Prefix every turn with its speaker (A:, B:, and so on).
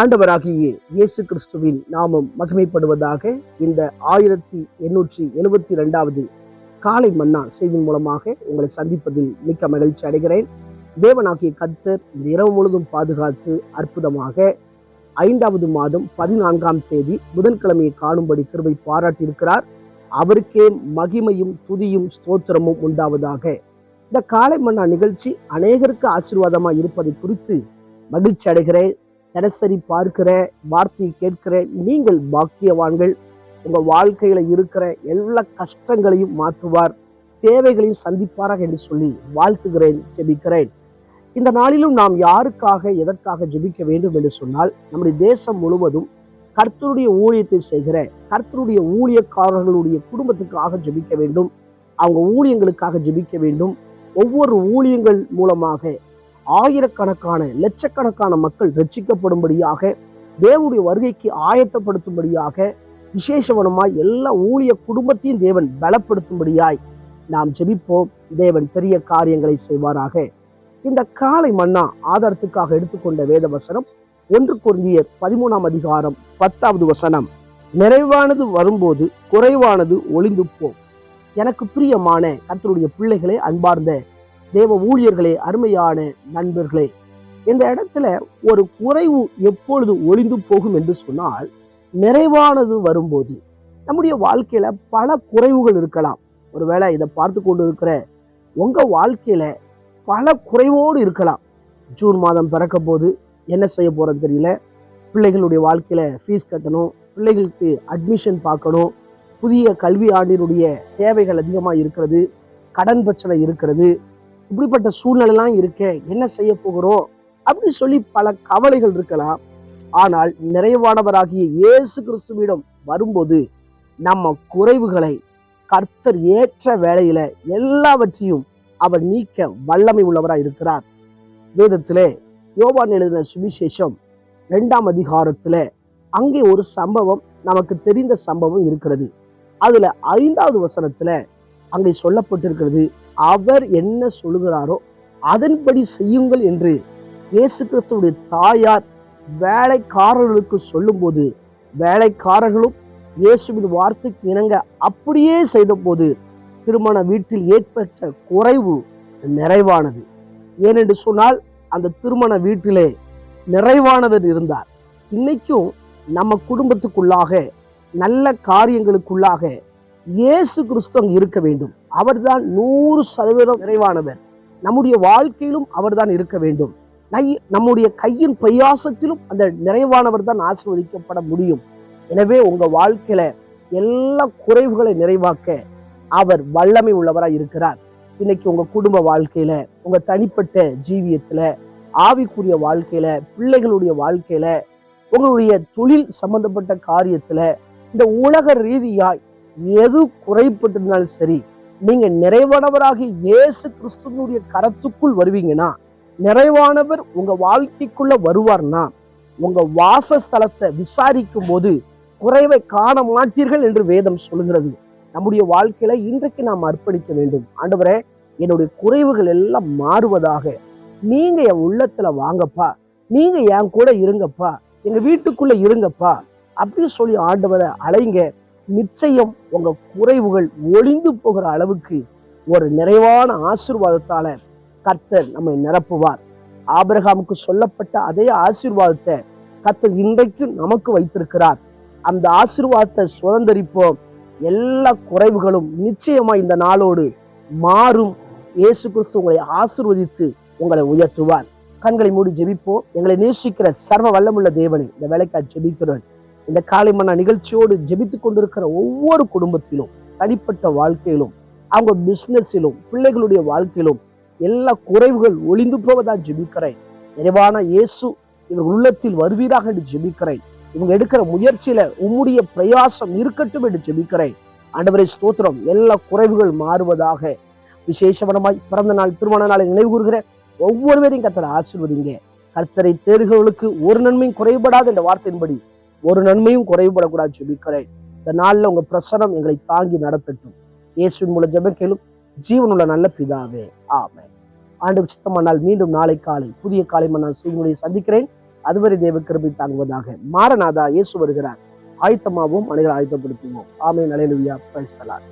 A: ஆண்டவராகிய இயேசு கிறிஸ்துவின் நாமம் மகிமைப்படுவதாக இந்த ஆயிரத்தி எண்ணூற்றி எழுபத்தி ரெண்டாவது காலை மன்னா செய்தியின் மூலமாக உங்களை சந்திப்பதில் மிக்க மகிழ்ச்சி அடைகிறேன். தேவனாகிய கர்த்தர் இந்த இரவு முழுதும் பாதுகாத்து அற்புதமாக ஐந்தாவது மாதம் பதினான்காம் தேதி புதன்கிழமையை காணும்படி கிருபை பாராட்டியிருக்கிறார். அவருக்கே மகிமையும் துதியும் ஸ்தோத்திரமும் உண்டாவதாக. இந்த காலை மன்னா நிகழ்ச்சி அநேகருக்கு ஆசீர்வாதமாக இருப்பதை குறித்து மகிழ்ச்சி அடைகிறேன். தினசரி பார்க்கிற வார்த்தையை கேட்கிற நீங்கள் பாக்கியவான்கள். உங்கள் வாழ்க்கையில் இருக்கிற எல்லா கஷ்டங்களையும் மாற்றுவார். தேவைகளையும் சந்திப்பாராக என்று சொல்லி வாழ்த்துகிறேன் ஜெபிக்கிறேன். இந்த நாளிலும் நாம் யாருக்காக எதற்காக ஜெபிக்க வேண்டும் என்று சொன்னால் நம்முடைய தேசம் முழுவதும் கர்த்தருடைய ஊழியத்தை செய்கிற கர்த்தருடைய ஊழியக்காரர்களுடைய குடும்பத்துக்காக ஜெபிக்க வேண்டும். அவங்க ஊழியங்களுக்காக ஜெபிக்க வேண்டும். ஒவ்வொரு ஊழியங்கள் மூலமாக ஆயிரக்கணக்கான லட்சக்கணக்கான மக்கள் ரட்சிக்கப்படும்படியாக தேவனுடைய வருகைக்கு ஆயத்தப்படுத்தும்படியாக விசேஷவனமாய் எல்லா ஊழிய குடும்பத்தையும் தேவன் பலப்படுத்தும்படியாய் நாம் ஜெபிப்போம். தேவன் பெரிய காரியங்களை செய்வாராக. இந்த காலை மன்னா ஆதாரத்துக்காக எடுத்துக்கொண்ட வேத வசனம் ஒன்று குருந்தியர் பதிமூணாம் அதிகாரம் பத்தாவது வசனம். நிறைவானது வரும்போது குறைவானது ஒளிந்து போம் எனக்கு பிரியமான கத்தருடைய பிள்ளைகளே அன்பார்ந்த தேவ ஊழியர்களே அருமையான நண்பர்களே. இந்த இடத்துல ஒரு குறைவு எப்பொழுது ஒளிந்து போகும் என்று சொன்னால் நிறைவானது வரும்போது நம்முடைய வாழ்க்கையில பல குறைவுகள் இருக்கலாம். ஒருவேளை இதை பார்த்து கொண்டு இருக்கிற உங்க வாழ்க்கையில பல குறைவோடு இருக்கலாம். ஜூன் மாதம் பிறக்க போது என்ன செய்ய போறது தெரியல. பிள்ளைகளுடைய வாழ்க்கையில ஃபீஸ் கட்டணும் பிள்ளைகளுக்கு அட்மிஷன் பார்க்கணும் புதிய கல்வி ஆண்டினுடைய தேவைகள் அதிகமாக இருக்கிறது கடன் பிரச்சனை இருக்கிறது இப்படிப்பட்ட சூழ்நிலைலாம் இருக்க என்ன செய்ய போகிறோம்? அப்படின்னு சொல்லி பல கவலைகள் இருக்கலாம். ஆனால் நிறைவானவராகிய இயேசு கிறிஸ்துவிடம் வரும்போது நம்ம குறைவுகளை கர்த்தர் ஏற்ற வேலையில எல்லாவற்றையும் அவர் நீக்க வல்லமை உள்ளவராக இருக்கிறார். வேதத்திலே யோவான் எழுதின சுவிசேஷம் இரண்டாம் அதிகாரத்துல அங்கே ஒரு சம்பவம் நமக்கு தெரிந்த சம்பவம் இருக்கிறது. அதுல ஐந்தாவது வசனத்துல அங்கே சொல்லப்பட்டிருக்கிறது அவர் என்ன சொல்லுகிறாரோ அதன்படி செய்யுங்கள் என்று இயேசு கிறிஸ்துடைய தாயார் வேலைக்காரர்களுக்கு சொல்லும்போது வேலைக்காரர்களும் இயேசுவின் வார்த்தைக்கு இணங்க அப்படியே செய்தபோது திருமண வீட்டில் ஏற்பட்ட குறைவு நிறைவானது. ஏனென்று சொன்னால் அந்த திருமண வீட்டிலே நிறைவானவர் இருந்தார். இன்னைக்கும் நம்ம குடும்பத்துக்குள்ளாக நல்ல காரியங்களுக்குள்ளாக இயேசு கிறிஸ்து அங்கே இருக்க வேண்டும். அவர்தான் நூறு சதவீதம் நிறைவானவர். நம்முடைய வாழ்க்கையிலும் அவர்தான் இருக்க வேண்டும். நை- நம்முடைய கையின் பிரயாசத்திலும் அந்த நிறைவானவர் தான் ஆசீர்வதிக்கப்பட முடியும். எனவே உங்க வாழ்க்கையில எல்லா குறைவுகளை நிறைவாக்க அவர் வல்லமை உள்ளவராக இருக்கிறார். இன்னைக்கு உங்க குடும்ப வாழ்க்கையில உங்க தனிப்பட்ட ஜீவியத்துல ஆவிக்குரிய வாழ்க்கையில பிள்ளைகளுடைய வாழ்க்கையில உங்களுடைய தொழில் சம்பந்தப்பட்ட காரியத்துல இந்த உலக ரீதியாய் எது குறைப்பட்டிருந்தாலும் சரி நீங்க நிறைவானவராக இயேசு கிறிஸ்துவனுடைய கரத்துக்குள் வருவீங்கன்னா நிறைவானவர் உங்க வாழ்க்கைக்குள்ள வருவார்னா உங்க வாசஸ்தலத்தை விசாரிக்கும் போது குறைவை காண மாட்டீர்கள் என்று வேதம் சொல்லுகிறது. நம்முடைய வாழ்க்கையில இன்றைக்கு நாம் அர்ப்பணிக்க வேண்டும். ஆண்டவரே என்னுடைய குறைவுகள் எல்லாம் மாறுவதாக. நீங்க என் உள்ளத்துல வாங்கப்பா. நீங்க என் கூட இருங்கப்பா. எங்க வீட்டுக்குள்ள இருங்கப்பா. அப்படின்னு சொல்லி ஆண்டவரை அலைங்க நிச்சயம் உங்க குறைவுகள் ஒளிந்து போகிற அளவுக்கு ஒரு நிறைவான ஆசிர்வாதத்தால் கர்த்தர் நம்மை நிரப்புவார். ஆபிரகாமுக்கு சொல்லப்பட்ட அதே ஆசிர்வாதத்தை கர்த்தர் இன்றைக்கும் நமக்கு வைத்திருக்கிறார். அந்த ஆசிர்வாதத்தை சுதந்திரிப்போம். எல்லா குறைவுகளும் நிச்சயமா இந்த நாளோடு மாறும். இயேசு கிறிஸ்து உங்களை ஆசிர்வதித்து உங்களை உயர்த்துவார். கண்களை மூடி ஜெபிப்போம். எங்களை நேசிக்கிற சர்வ வல்லமுள்ள தேவனை இந்த வேலைக்காக ஜெபிக்கிறோம். இந்த காலை மன்னா நிகழ்ச்சியோடு ஜெபித்து கொண்டிருக்கிற ஒவ்வொரு குடும்பத்திலும் தனிப்பட்ட வாழ்க்கையிலும் அவங்க பிஸ்னஸிலும் பிள்ளைகளுடைய வாழ்க்கையிலும் எல்லா குறைவுகள் ஒளிந்து போவதா ஜெபிக்கிறேன். நிறைவான இயேசு இவங்க உள்ளத்தில் வருவீராக என்று ஜெபிக்கிறேன். இவங்க எடுக்கிற முயற்சியில உம்முடைய பிரயாசம் இருக்கட்டும் என்று ஜெபிக்கிறேன். ஆண்டவரை ஸ்தோத்திரம். எல்லா குறைவுகள் மாறுவதாக விசேஷவனமாய் பிறந்த நாள் திருமண நாளை நினைவு கூறுகிற ஒவ்வொருவரையும் கத்தரை ஆசீர்வதிங்க. கர்த்தரை தேடுகிறவர்களுக்கு ஒரு நன்மையும் குறைபடாது என்ற வார்த்தையின்படி ஒரு நன்மையும் குறைவுபடக்கூடாது ஜெபிக்கிறேன் இந்த நாளில் உங்க பிரசனம் எங்களை தாங்கி நடத்தட்டும். இயேசுவின் மூலம் ஜெபம் கேளும் ஜீவனுள்ள நல்ல பிதாவே. ஆமை ஆண்டு சித்தமானால் மீண்டும் நாளை காலை புதிய காலை நான் செய்தியை சந்திக்கிறேன். அதுவரை தேவ கிருபை தாங்குவதாக மாரநாதா இயேசு வருகிறார். ஆயத்தமாகவும் மனிதர் ஆயத்தப்படுத்துவோம். ஆமே நலையிலுயா பிரைஸ்தலான்